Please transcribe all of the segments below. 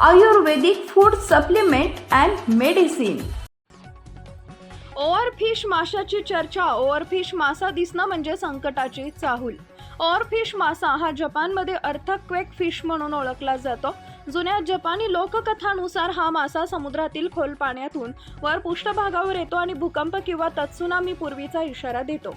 Ayurvedic food supplement and medicine overfish माशाची चर्चा ओव्हरफिश मासा दिसणं म्हणजे संकटाची चाहूल. ओव्हरफिश मासा हा जपानमध्ये अर्थक्वेक फिश म्हणून ओळखला जातो. जुन्या जपानी लोककथानुसार हा मासा समुद्रातील खोल पाण्यातून वर पृष्ठभागावर येतो आणि भूकंप किंवा तत्सुनामी पूर्वीचा इशारा देतो.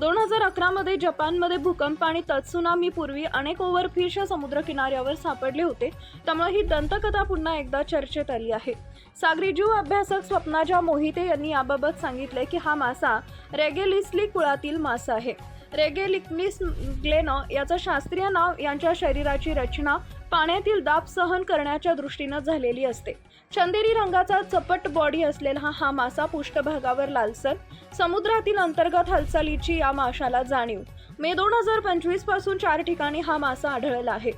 दोन हजार अकरामध्ये जपानमध्ये भूकंप आणि तत्सुनामी पूर्वी अनेक ओव्हरफिश समुद्रकिनाऱ्यावर सापडले होते. त्यामुळे ही दंतकथा पुन्हा एकदा चर्चेत आली आहे. सागरी जीव अभ्यासक स्वप्नाजा मोहिते यांनी याबाबत सांगितले की हा मासा रेगेलिस्ली कुळातील मासा आहे. रेगेलिक्निस ग्लेनो याचं शास्त्रीय नाव यांच्या शरीराची रचना पाण्यातील दाब सहन करण्याच्या दृष्टीनं झालेली असते. चंदेरी रंगाचा चपट बॉडी असलेला हा मासा पृष्ठभागावर लालसर समुद्रातील अंतर्गत हालचालीची या माशाला जाणीव. मे दोन हजार पंचवीसपासून चार ठिकाणी हा मासा आढळला आहे.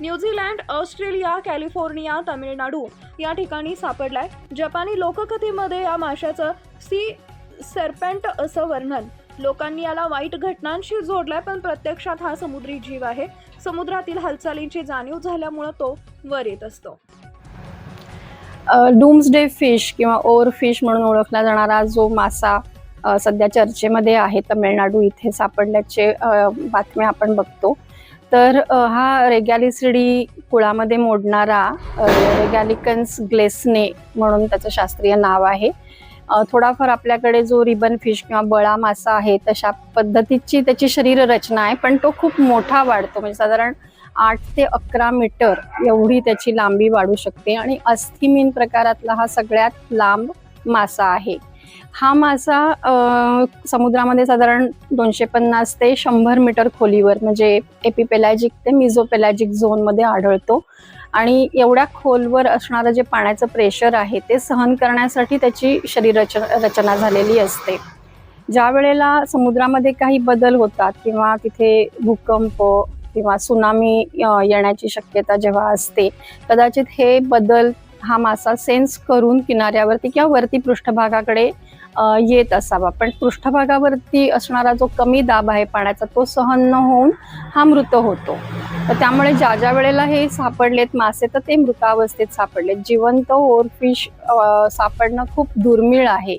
न्यूझीलँड ऑस्ट्रेलिया कॅलिफोर्निया तामिळनाडू या ठिकाणी सापडलाय. जपानी लोककथेमध्ये या माशाचं सी सर्पेंट असं वर्णन. लोकांनी याला वाईट घटनांशी जोडलाय पण प्रत्यक्षात हा समुद्री जीव आहे. समुद्रातील हालचालींची जाणीव झाल्यामुळं तो वर येत असतो. डूम्सडे फिश किंवा ओर फिश म्हणून ओळखला जाणारा जो मासा सध्या चर्चेमध्ये आहे तमिळनाडू इथे सापडल्याचे बातम्या आपण बघतो. तर हा रेगॅलिसिडी कुळामध्ये मोडणारा रेगॅलिकन्स ग्लेसने म्हणून त्याचं शास्त्रीय नाव आहे. थोडाफार आपल्याकडे जो रिबन फिश किंवा बळा मासा आहे तशा पद्धतीची त्याची शरीर रचना आहे पण तो खूप मोठा वाढतो. म्हणजे साधारण आठ ते अकरा मीटर एवढी त्याची लांबी वाढू शकते. आणि अस्थिमीन प्रकारातला हा सगळ्यात लांब मासा आहे. हा मासा समुद्रामध्ये साधारण दोनशे पन्नास ते शंभर मीटर खोलीवर म्हणजे एपिपेलॅजिक ते मिझोपेलॅजिक झोनमध्ये आढळतो. आणि एवढ्या खोलवर असणारं जे पाण्याचं प्रेशर आहे ते सहन करण्यासाठी त्याची शरीर रच रचना झालेली असते. ज्या वेळेला समुद्रामध्ये काही बदल होतात किंवा तिथे भूकंप किंवा सुनामी येण्याची शक्यता जेव्हा असते कदाचित हे बदल हा मासा सेन्स करून किनाऱ्यावरती किंवा वरती पृष्ठभागाकडे येत असावा. पण पृष्ठभागावरती असणारा जो कमी दाब आहे पाण्याचा तो सहन न होऊन हा मृत होतो. तर त्यामुळे ज्या ज्या वेळेला हे सापडलेत मासे तर ते मृतावस्थेत सापडलेत. जिवंत ओरफिश सापडणं खूप दुर्मिळ आहे.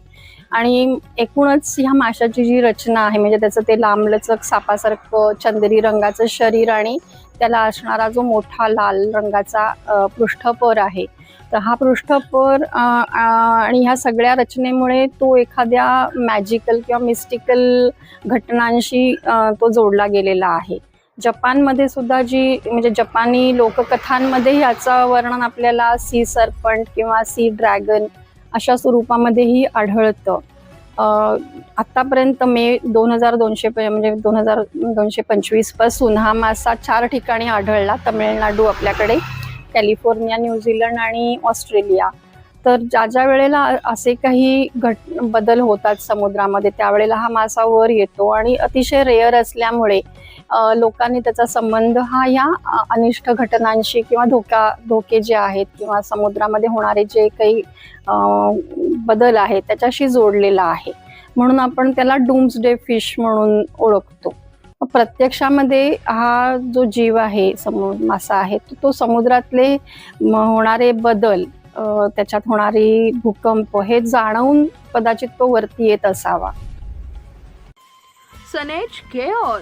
आणि एकूणच ह्या माशाची जी रचना आहे म्हणजे त्याचं ते लांबलचक सापासारखं चंदेरी रंगाचं शरीर आणि त्याला असणारा जो मोठा लाल रंगाचा पृष्ठपर आहे. तर हा पृष्ठपर आणि ह्या सगळ्या रचनेमुळे तो एखाद्या मॅजिकल किंवा मिस्टिकल घटनांशी तो जोडला गेलेला आहे. जपानमध्ये सुद्धा जी म्हणजे जपानी लोककथांमध्ये याचं वर्णन आपल्याला सी सर्पंट किंवा सी ड्रॅगन अशा स्वरूपामध्येही आढळतं. आत्तापर्यंत मे दोन हजार दोनशे प- म्हणजे दोन हजार दोनशे पंचवीसपासून हा मासा चार ठिकाणी आढळला. तमिळनाडू आपल्याकडे कॅलिफोर्निया न्यूझीलंड आणि ऑस्ट्रेलिया. तर ज्या ज्या वेळेला असे काही घट बदल होतात समुद्रामध्ये त्यावेळेला हा मासा वर येतो आणि अतिशय रेअर असल्यामुळे लोकांनी त्याचा संबंध हा या अनिष्ट घटनांशी किंवा धोका धोके जे आहेत किंवा समुद्रामध्ये होणारे जे काही बदल आहेत त्याच्याशी जोडलेला आहे. म्हणून आपण त्याला डूम्स डे फिश म्हणून ओळखतो. प्रत्यक्षामध्ये हा जो जीव आहे समु मासा आहे तो- तो समुद्रातले होणारे बदल त्याच्यात होणारी भूकंप हे जाणवून कदाचित तो वरती येत असावा. सनेज care